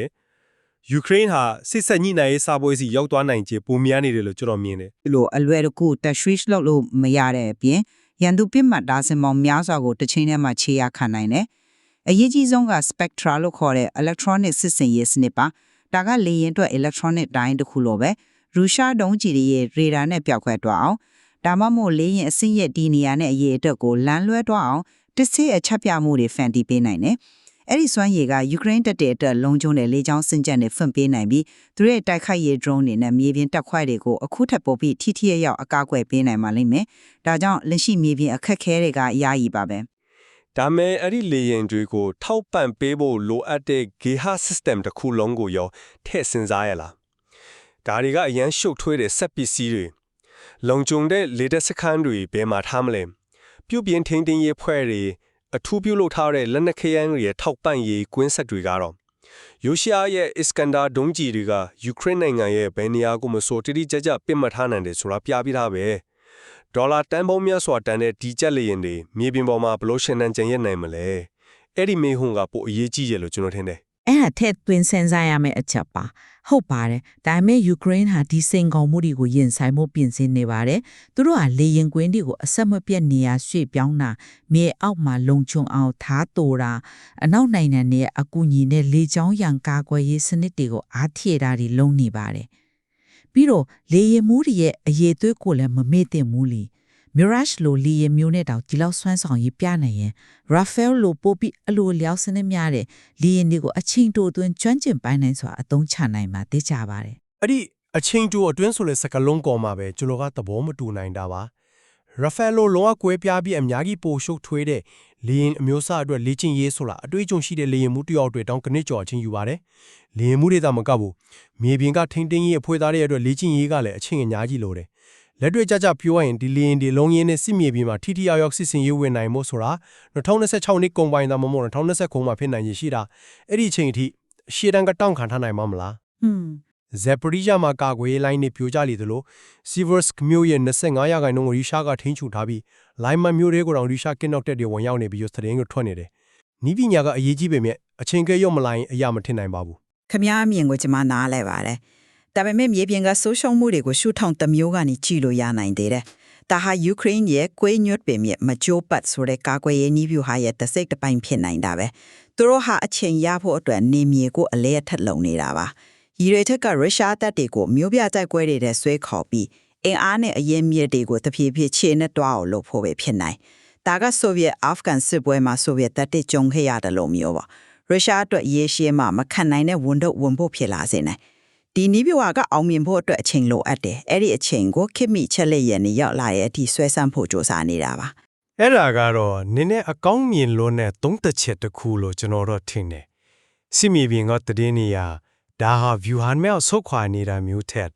Speaker 7: ယူကရိန်းဟာစစ်ဆက်ညှိနှိုင်းရေးစာပွဲစီရောက်သွားနိုင်ခြေပုံများနေတယ်လို့ကျွန်တော်မြင်တယ်
Speaker 6: ဒီလိုအလွယ်တကူတက်ရွှေ့လောက်လို့မရတဲ့အပြင်ရန်သူပြစ်မှတ်ဒါစင်မောင်များစွာကိုတစ်ချိန်တည်းမှာခြေရခံနိုင်တယ်။အရေးကြီးဆုံးက spectra လို့ခေါ်တဲ့ electronic စစ်စင်ရေးစနစ်ပါ။ဒါကလေရင်အတွက် electronic တိုင်းတစ်ခုလိုပဲရုရှားဒုံးကျည်တွေရဲ့ radar နဲ့ပြောက်ခွဲသွားအောင်ဒါမှမဟုတ်လေရင်အစင်းရဲ့ဒီနေရာနဲ့အရေးအတွက်ကိုလမ်းလွဲသွားအောင်တစ်စေးအချက်ပြမှုတွေဖန်တီးပေးနိုင်တယ်။ အဲ့ဒီစွမ်းရည်ကယူကရိန်းတပ်တဲ့အတွက်လုံခြုံတဲ့လေကြောင်းစင်ကြက်နဲ့ဖွင့်ပေးနိုင်ပြီးသူတို့ရဲ့တိုက်ခိုက်ရေး drone တွေနဲ့မြေပြင်တပ်ခွဲတွေကိုအခုထပ်ပို့ပြီးထိထိရရောက်အကာအကွယ်ပေးနိုင်ပါလိမ့်မယ်။ဒါကြောင့်လက်ရှိမြေပြင်အခက်အခဲတွေကအများကြီးပါပဲ။
Speaker 7: ဒါမဲ့အဲ့ဒီလေယာဉ်တွေကိုထောက်ပံ့ပေးဖို့လိုအပ်တဲ့ GEHA system တစ်ခုလုံးကိုရောထည့်စဉ်းစားရလားဒါတွေကအရန်ရှုပ်ထွေးတဲ့စက်ပစ္စည်းတွေလုံခြုံတဲ့လေတပ်စခန်းတွေဘယ်မှာထားမလဲပြုတ်ပြင်းထင်းထင်းရေးဖွဲ့တွေ အထူးပြုလုပ်ထားတဲ့လက်နက်ခဲယမ်းတွေရဲ့ထောက်ပံ့ရေးကွင်းဆက်တွေကတော့ယူရှားရဲ့ Iskander ဒုံးကျည်တွေကယူကရိန်းနိုင်ငံရဲ့ဘယ်နေရာကိုမဆိုတိတိကျကျပစ်မှတ်ထားနိုင်တယ်ဆိုတာပြပြထားပဲဒေါ်လာတန်ပေါင်းများစွာတန်တဲ့ဒီကြက်လေရင်တွေမြေပြင်ပေါ်မှာဘလို့ရှင်နှံကျင်ရနိုင်မလဲအဲ့ဒီမေဟုန်ကပိုအရေးကြီးရလို့ကျွန်တော်ထင်တယ်
Speaker 5: အဲ့ဒါထက်သွင်းစင်စားရမယ့်အချက်ပါဟုတ်ပါတယ်ဒါပေမဲ့ယူကရိန်းဟာဒီစိန်ခေါ်မှုတွေကိုရင်ဆိုင်မှုပြင်ဆင်နေပါတယ်သူတို့ဟာလေရင်ကွင်းတွေကိုအဆက်မပြတ်နေရာရွှေ့ပြောင်းတာမြေအောက်မှာလုံခြုံအောင်ထားတူတာအနောက်နိုင်ငံတွေရဲ့အကူအညီနဲ့လေကြောင်းရန်ကာကွယ်ရေးစနစ်တွေကိုအားထည့်တာတွေလုပ်နေပါတယ်ပြီးတော့လေရင်မှုတွေရဲ့အရေးသွေးကိုလည်းမမေ့သင့်ဘူးလी Mirage လိုလီယမျိုးနဲ့တောင်ဒီလောက်ဆွမ်းဆောင်ရေးပြနိုင်ရင် Rafael လိုပို့ပြီးအလိုလျောက်စနစ်များတဲ့လီယတွေကိုအချင်းတိုသွင်းကျွမ်းကျင်ပိုင်းနိုင်စွာအသုံးချနိုင်မှာသိကြပါတယ်
Speaker 7: အဲ့ဒီအချင်းတူအတွင်းဆိုလဲစကလုံးကောမှာပဲကျွန်တော်ကသဘောမတူနိုင်တာပါရာဖယ်လိုလုံးဝကွဲပြားပြီးအများကြီးပိုရှုပ်ထွေးတဲ့လေရင်အမျိုးအစားအတွက်လေ့ကျင့်ရေးဆိုတာအတွေ့အကြုံရှိတဲ့လေရင်မှုတစ်ယောက်အတွက်တောင်းကနစ်ကျော်အချင်းယူပါတယ်လေရင်မှုတွေသာမကဘူးမြေပြင်ကထိန်းသိမ်းရေးအဖွဲသားတွေအတွက်လေ့ကျင့်ရေးကလည်းအချင်းအများကြီးလိုတယ် လက်တွေ့ကြကြပြောရရင်ဒီလေရင်ဒီလုံးရင်းနဲ့စစ်မြေပြင်မှာထိထိရောက်ရောက်စစ်စင်ရေးဝင်နိုင်မှုဆိုတာ2026နှစ်ကုန်ပိုင်းသာမဟုတ်2029မှာဖြစ်နိုင်ရရှိတာအဲ့ဒီအချိန်အထိရှေ့တန်းကတောင်းခံထားနိုင်မှာမလား
Speaker 5: ဟွန်း
Speaker 7: ဇက်ပရီယာမှာကာကွယ်ရေးလိုင်းတွေပြိုကျလေသလိုစီဗာစကမြို့ရဲ့25ရာခိုင်နှုန်းကိုရီရှားကထိန်းချုပ်ထားပြီးလိုင်းမန်မြို့တွေကိုတောင်ရီရှားကင်းတော့တက်တွေဝင်ရောက်နေပြီးသတင်းကိုထွက်နေတယ်။နီးပညာကအရေးကြီးပေမဲ့အချိန်ကရောက်မလာရင်အရာမထင်နိုင်ပါဘူး
Speaker 8: ခမားအမြင်ကိုကျွန်မနားလဲပါတယ် ဒါပေမဲ့မြေပြင်ကဆိုးရှုံးမှုတွေကိုရှုထောင်တစ်မျိုးကနေကြည့်လို့ရနိုင်သေးတယ်ဒါဟာယူကရိန်းရဲ့ကွေးညွတ်ပင်မြမကြိုးပတ်ဆိုတဲ့ကာကွယ်ရေးနည်းဗျူဟာရဲ့တစ်စိတ်တစ်ပိုင်းဖြစ်နိုင်တာပဲသူတို့ဟာအချိန်ရဖို့အတွက်နေမြေကိုအလဲအထက်လုံနေတာပါရီရေထက်ကရုရှားတပ်တွေကိုမျိုးပြတိုက်ပွဲတွေတဲ့ဆွဲခေါ်ပြီးအင်အားနဲ့အရင်မြစ်တွေကိုတဖြည်းဖြည်းခြေနဲ့တွားအောင်လုပ်ဖို့ပဲဖြစ်နိုင်ဒါကဆိုဗီယက်အာဖဂန်စစ်ပွဲမှာဆိုဗီယက်တပ်တွေကြုံခဲ့ရတယ်လို့မျိုးပါရုရှားအတွက်ရေရှည်မှမခံနိုင်တဲ့ဝန်တော့ဝန်ဖို့ဖြစ်လာစေနိုင် ဒီနီးပြဝါကအောင်မြင်ဖို့အတွက်အချိန်လိုအပ်တယ်အဲ့ဒီအချိန်ကိုခိမိချက်လက်ရနေရောက်လာရဲ့အထိဆွဲဆန့်ဖို့ကြိုးစားနေတာပါ။
Speaker 7: အဲ့ဒါကတော့နည်းနည်းအကောင်းမြင်လို့နဲ့သုံးသက်ချက်တစ်ခုလို့ကျွန်တော်တို့ထင်တယ်။စစ်မြေပြင်ကတည်နေရဒါဟာ view ဟန်မဲဆုတ်ခွာနေတာမျိုးထက်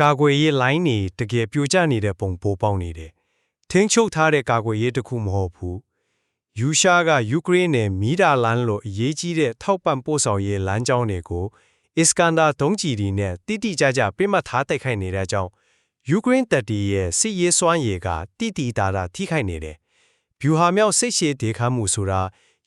Speaker 7: ကာကွယ်ရေး line တွေတကယ်ပြိုကျနေတဲ့ပုံပိုပေါက်နေတယ်။ထင်းချုပ်ထားတဲ့ကာကွယ်ရေးတစ်ခုမဟုတ်ဘူး။ယူရှားကယူကရိန်းနဲ့မီတာလန်လိုအရေးကြီးတဲ့ထောက်ပံ့ပို့ဆောင်ရေးလမ်းကြောင်းတွေကို အစ္စကန်ဒါဒုံးကျည်တွေနဲ့တိတိကျကျပြစ်မှတ်ထားတိုက်ခိုက်နေတဲ့ကြောင်းယူကရိန်းတပ်တွေရဲ့စစ်ရေးစွမ်းရည်ကတိတိတာတာထိခိုက်နေတယ်။ဗျူဟာမြောက်စိတ်ရှည်ဒေခါမှုဆိုတာ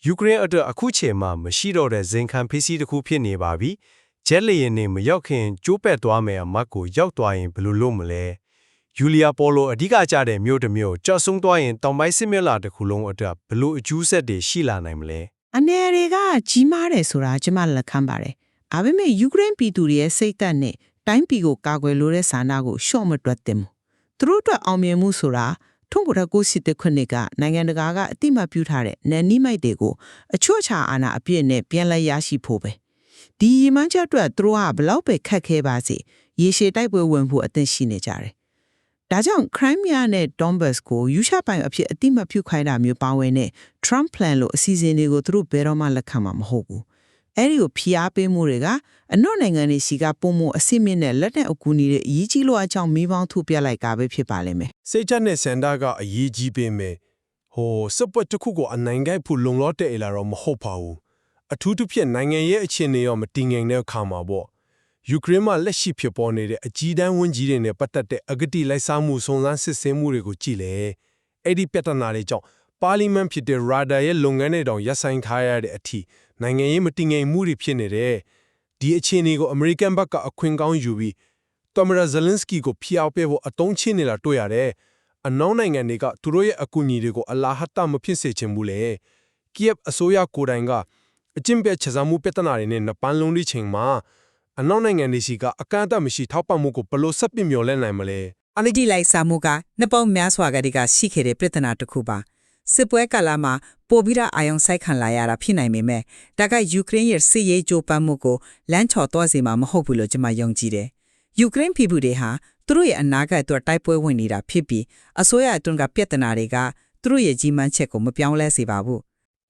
Speaker 7: ယူကရိန်းအတွက်အခုချိန်မှာမရှိတော့တဲ့ဇင်ခံဖစ္စည်းတစ်ခုဖြစ်နေပါပြီ။ဂျက်လီယန်နေမရောက်ခင်ကျိုးပက်သွားမယ်အမတ်ကိုရောက်သွားရင်ဘယ်လိုလုပ်မလဲ။ယူလီယာပေါ်လိုအဓိကကျတဲ့မြို့တစ်မြို့ကြောက်ဆုံးသွားရင်တောင်ပိုင်းစစ်မြလာတစ်ခုလုံးအတွက်ဘယ်လိုအကျိုးဆက်တွေရှိလာနိုင်မလဲ။
Speaker 3: အနေတွေကကြီးမားတယ်ဆိုတာကျွန်မလက်ခံပါတယ်။ ဒါပေမဲ့ယူကရိန်းပြည်သူတွေရဲ့စိတ်သက်နဲ့တိုင်းပြည်ကိုကာကွယ်လို့တဲ့ဆန္ဒကိုရှော့မတွက်သင့်ဘူး။သူတို့အတွက်အောင်မြင်မှုဆိုတာထုံကိုရကိုစစ်တဲ့ခုနှစ်ကနိုင်ငံတကာကအတိမတ်ပြုထားတဲ့နယ်နိမိုက်တွေကိုအချွတ်ချာအာဏာအပြည့်နဲ့ပြန်လည်ရရှိဖို့ပဲ။ဒီရီမန်းချက်အတွက်သူတို့ကဘလောက်ပဲခက်ခဲပါစေရေရှည်တိုက်ပွဲဝင်ဖို့အသင့်ရှိနေကြတယ်။ဒါကြောင့် Crimea နဲ့ Donbas ကိုယူရှာပိုင်အဖြစ်အတိမတ်ပြုခိုင်းတာမျိုးပါဝင်တဲ့ Trump plan လို့အစီအစဉ်တွေကိုသူတို့ဘယ်တော့မှလက်ခံမှာမဟုတ်ဘူး။ အဲဒီကိုဖိအားပေးမှုတွေကအနောက်နိုင်ငံတွေစီကပုံမအစစ်မြင့်တဲ့လက်နက်အကူအညီတွေအရေးကြီးလို့အကြောင်းမိပေါင်းထုတ်ပြလိုက်တာပဲဖြစ်ပါလိမ့်မယ်
Speaker 9: စိတ်ချတဲ့စန္ဒကအရေးကြီးပေမဲ့ဟိုစပွက်တစ်ခုကိုအနိုင်ကိုက်ဖို့လုံလောက်တဲ့လာတော့မဟုတ်ပါဘူးအထူးသဖြင့်နိုင်ငံရဲ့အခြေအနေရောမတည်ငြိမ်တဲ့အခါမှာပေါ့ယူကရိန်းမှာလက်ရှိဖြစ်ပေါ်နေတဲ့အကြီးတန်းဝန်ကြီးတွေနဲ့ပတ်သက်တဲ့အဂတိလိုက်စားမှုစုံစမ်းစစ်ဆေးမှုတွေကိုကြည့်လေအဲ့ဒီပြဿနာတွေကြောင့်ပါလီမန်ဖြစ်တဲ့ Rada ရဲ့လုပ်ငန်းတွေတောင်ရပ်ဆိုင်းထားရတဲ့အထိ နိုင်ငံရေးမတည်ငြိမ်မှုတွေဖြစ်နေတယ်ဒီအခြေအနေကိုအမေရိကန်ဘက်ကအခွင့်ကောင်းယူပြီးတမရဇလင်စကီကိုဖျောက်ပေးဖို့အတုံးချင်းနေတာတွေ့ရတယ်အနောက်နိုင်ငံတွေကသူတို့ရဲ့အကူအညီတွေကိုအလာဟတ်တာမဖြစ်စေချင်ဘူးလေကီယက်အစိုးရကိုယ်တိုင်ကအကျင့်ပြတ်ချက်စားမှုပြဿနာတွေနဲ့နပန်းလုံးလေးချိန်မှာအနောက်နိုင်ငံတွေစီကအကန့်အသတ်မရှိထောက်ပံ့မှုကိုဘယ်လိုဆက်ပြမျှော်လင့်နိုင်မလဲ
Speaker 6: အဂတိလိုက်စားမှုကနှစ်ပေါင်းများစွာကတည်းကရှိခဲ့တဲ့ပြဿနာတစ်ခုပါ စစ်ပွဲကာလမှာပိုပြီးတော့အာယုံဆိုင်ခံလာရတာဖြစ်နိုင်ပေမဲ့ဒါကယူကရိန်းရဲ့စစ်ရေးကြိုးပမ်းမှုကိုလမ်းချော်သွားစေမှာမဟုတ်ဘူးလို့ကျွန်မယုံကြည်တယ်ယူကရိန်းပြည်သူတွေဟာသူတို့ရဲ့အနာဂတ်အတွက်တိုက်ပွဲဝင်နေတာဖြစ်ပြီးအစိုးရအတွင်းကပြဿနာတွေကသူတို့ရဲ့ကြီးမားချက်ကိုမပြောင်းလဲစေပါဘူး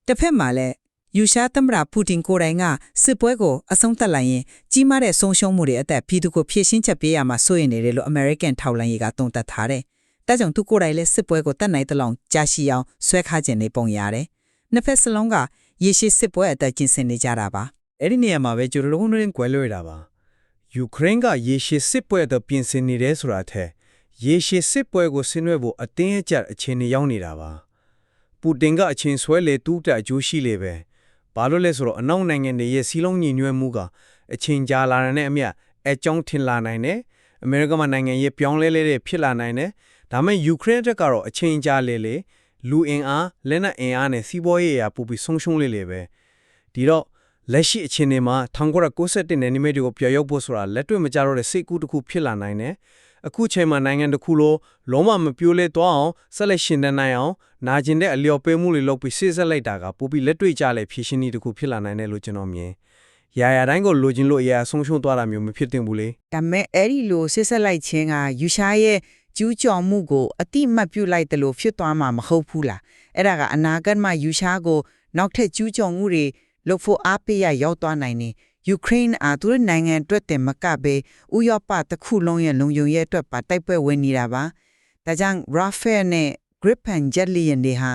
Speaker 6: တစ်ဖက်မှာလည်းယူရှားသမ္မတပူတင်ကိုယ်တိုင်ကစစ်ပွဲကိုအဆုံးသတ်လိုက်ရင်ကြီးမားတဲ့ဆုံးရှုံးမှုတွေအသက်ပြည်သူကိုဖြည့်ရှင်းချက်ပေးရမှာစိုးရိမ်နေတယ်လို့ American ထောက်လှမ်းရေးကသုံးသပ်ထားတယ်။ ဒါကြောင့်သူကိုယ်တိုင်လည်းစစ်ပွဲကိုတတ်နိုင်တဲ့လောက်ကြာရှည်အောင်ဆွဲခါခြင်းနေပုံရတယ်။နှစ်ဖက်စလုံးကရေရှည်စစ်ပွဲအသက်ကျင်းစင်နေကြတာပါ
Speaker 10: အဲ့ဒီနေရာမှာပဲကျွန်တော်တို့တို့ကွဲလွဲတာပါယူကရိန်းကရေရှည်စစ်ပွဲတော့ပြင်ဆင်နေတယ်ဆိုတာထက်ရေရှည်စစ်ပွဲကိုဆင်နွှဲဖို့အတင်းအကျပ်အခြေအနေရောက်နေတာပါပူတင်ကအချိန်ဆွဲလေတူးတဲ့အကျိုးရှိလေပဲဘာလို့လဲဆိုတော့အနောက်နိုင်ငံတွေရဲ့စီးလုံးညီညွတ်မှုကအချိန်ကြာလာတဲ့အမျှအကြောင်းထင်လာနိုင်တယ်အမေရိကန်မှာနိုင်ငံရေးပြောင်းလဲလဲတဲ့ဖြစ်လာနိုင်တယ် ဒါပေမဲ့ယူကရိန်းတက်ကတော့အချိန်ကြာလေလေလူအင်အားလက်နက်အင်အားနဲ့စီးပွားရေးအရာပူပြီးဆုံးရှုံးလေလေပဲဒီတော့လက်ရှိအချိန်တွေမှာ1961နယ်နိမိတ်တွေကိုပြော်ရောက်ဖို့ဆိုတာလက်တွေ့မကြတော့တဲ့စိတ်ကူးတစ်ခုဖြစ်လာနိုင်တယ်အခုချိန်မှာနိုင်ငံတစ်ခုလိုလုံးဝမပြိုးလဲသွားအောင်ဆက်လက်ရှင်သန်နိုင်အောင်နာကျင်တဲ့အလျော်ပေးမှုတွေလုပ်ပြီးစစ်ဆက်လိုက်တာကပိုပြီးလက်တွေ့ကြလဲဖြည့်ရှင်းနည်းတစ်ခုဖြစ်လာနိုင်တယ်လို့ကျွန်တော်မြင်ရာရာတိုင်းကိုလိုချင်လို့အရာဆုံးရှုံးသွားတာမျိုးမဖြစ်သင့်ဘူးလေ
Speaker 6: ဒါပေမဲ့အဲ့ဒီလိုဆစ်ဆက်လိုက်ခြင်းကယူရှားရဲ့ ကျူးကျော်မှုကိုအတိမတ်ပြုတ်လိုက်တယ်လို့ဖြစ်သွားမှာမဟုတ်ဘူးလားအဲ့ဒါကအနာဂတ်မှာယူရှားကိုနောက်ထပ်ကျူးကျော်မှုတွေလုပ်ဖို့အားပေးရရောက်သွားနိုင်နေယူကရိန်းအားသူတို့နိုင်ငံအတွက်တင်မကပဲဥရောပတစ်ခုလုံးရဲ့လုံခြုံရေးအတွက်ပါတိုက်ပွဲဝင်နေတာပါဒါကြောင့် Rafael နဲ့ Gripen Jetlian တွေဟာ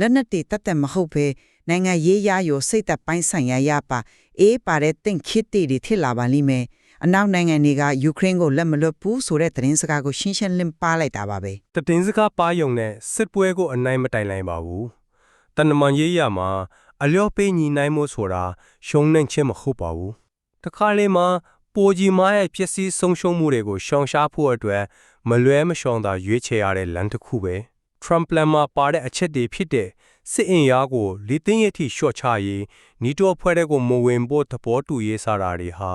Speaker 6: လက်နက်တွေတတ်တယ်မဟုတ်ပဲနိုင်ငံရေးရရောစိတ်သက်ပိုင်းဆိုင်ရာရပါအေးပါတဲ့တင့်ခစ်တွေတွေထစ်လာပါလိမ့်မယ် အနောက်နိုင်ငံတွေကယူကရိန်းကိုလက်မလွတ်ဘူးဆိုတဲ့သတင်းစကားကိုရှင်းရှင်းလင်းပါလိုက်တာပါပဲ
Speaker 7: တည်င်းစကားပါယုံနဲ့စစ်ပွဲကိုအနိုင်မတိုင်နိုင်ပါဘူးတဏ္ဍမန်ရေးရမှာအလျော့ပေးညီနိုင်မှုဆိုတာရှုံးနိုင်ခြင်းမဟုတ်ပါဘူးတခါလေမှာပိုကြီးမားရဲ့ဖြစ်စည်းဆုံးရှုံးမှုတွေကိုရှောင်ရှားဖို့အတွက်မလွဲမရှောင်သာရွေးချယ်ရတဲ့လမ်းတစ်ခုပဲ Trump လမ်းမှာပါတဲ့အချက်တွေဖြစ်တဲ့ စစ်အင်အားကိုလေသိမ်းရထိရှော့ချရေးနီတိုအဖွဲ့တဲ့ကိုမဝင်ဖို့သဘောတူရေးစားတာတွေဟာ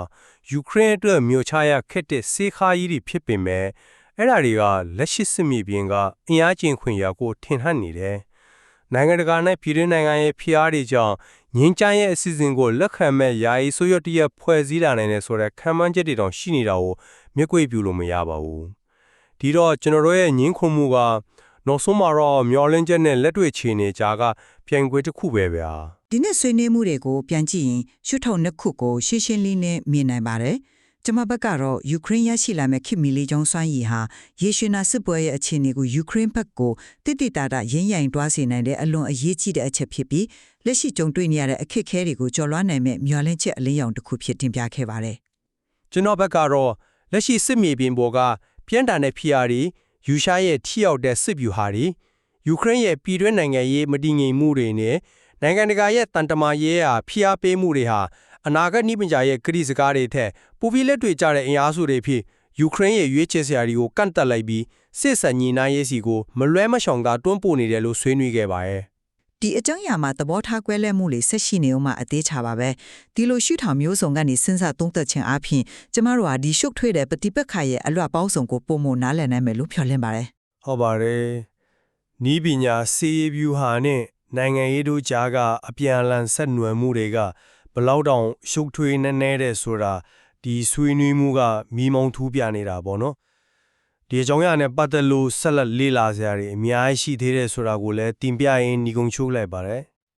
Speaker 7: ယူကရိန်းအတွက်မြို့ချရခက်တဲ့စေခါကြီးတွေဖြစ်ပေမဲ့အဲ့ဒါတွေကလက်ရှိစစ်မြေပြင်ကအင်အားကျင့်ခွင့်ရကိုထင်ဟပ်နေတယ်။နိုင်ငံတကာနဲ့ပြည်တွင်းနိုင်ငံရဲ့ဖိအားတွေကြောင့်ငင်းချမ်းရဲ့အစီအစဉ်ကိုလက်ခံမဲ့ယာယီဆိုရတရဖွဲ့စည်းလာနိုင်တယ်ဆိုတဲ့ခံမှန်းချက်တွေတောင်ရှိနေတာကိုမျက်ကွေ့ပြလို့မရပါဘူး။ဒီတော့ကျွန်တော်တို့ရဲ့ငင်းခုန်မှုက နောက်ဆုံးမှာတော့မျောလင်းချက်နဲ့လက်တွေ့ခြေနေကြကပြိုင်ခွေတစ်ခုပဲဗျာ။
Speaker 6: ဒီနေ့ဆွေးနွေးမှုတွေကိုပြန်ကြည့်ရင်ရှုထောင့်နှစ်ခုကိုရှင်းရှင်းလင်းလင်းမြင်နိုင်ပါတယ်။ကျွန်မဘက်ကတော့ယူကရိန်းရရှိလာမဲ့ခေတ်မီလေးကျောင်းစွမ်းရည်ဟာယေရှုနာစစ်ပွဲရဲ့အခြေအနေကိုယူကရိန်းဘက်ကိုတိတိတတ်ရင်းရိုင်တွားစေနိုင်တဲ့အလွန်အရေးကြီးတဲ့အချက်ဖြစ်ပြီးလက်ရှိကြုံတွေ့နေရတဲ့အခက်အခဲတွေကိုကျော်လွှားနိုင်မဲ့မျှော်လင့်ချက်အလင်းရောင်တစ်ခုဖြစ်တင်ပြခဲ့ပါတယ်
Speaker 7: ကျွန်တော်ဘက်ကတော့လက်ရှိစစ်မြေပြင်ပေါ်ကပြင်းထန်တဲ့ဖိအားတွေ ယူရှားရဲ့ထိရောက်တဲ့စစ်ဗျူဟာတွေယူကရိန်းရဲ့ပြည်တွင်းနိုင်ငံရေးမတည်ငြိမ်မှုတွေနဲ့နိုင်ငံတကာရဲ့တန်တမာရေးရာဖိအားပေးမှုတွေဟာအနာဂတ်နှိပညာရဲ့ကတိစကားတွေထက်ပူပြီးလက်တွေ့ကြတဲ့အင်အားစုတွေဖြစ်ယူကရိန်းရဲ့ရွေးချယ်စရာတွေကိုကန့်တက်လိုက်ပြီးစစ်ဆန်ညီနိုင်ရေးစီကိုမလွဲမရှောင်သာတွန်းပို့နေတယ်လို့ဆွေးနွေးခဲ့ပါရဲ့။
Speaker 6: ဒီအကြောင်းအရာမှာသဘောထားကွဲလွဲမှုတွေဆက်ရှိနေအောင်မှအသေးချပါပဲ။ဒီလိုရှုထောင့်မျိုးစုံကနေစဉ်းစားသုံးသပ်ခြင်းအပြင်ကျမတို့ဟာဒီရှုပ်ထွေးတဲ့ပฏิပတ်ခါရဲ့အလွတ်ပေါင်းစုံကိုပုံမနားလည်နိုင်မယ်လို့ဖြော်လင့်ပါတယ်။
Speaker 7: ဟုတ်ပါတယ်နီးပညာစီးဗျူဟာနဲ့နိုင်ငံရေးတို့ကြားကအပြန်အလှန်ဆက်နွယ်မှုတွေကဘလောက်တောင်ရှုပ်ထွေးနေနေတဲ့ဆိုတာဒီဆွေးနွေးမှုကမိမုံထူးပြနေတာပေါ့နော် ဒီအကြောင်းအရာနဲ့ပတ်သက်လို့ဆက်လက်လေ့လာစရာတွေအများကြီးရှိသေးတယ်ဆိုတာကိုလည်းတင်ပြရင်းညီကုံချိုးလိုက်ပါတယ်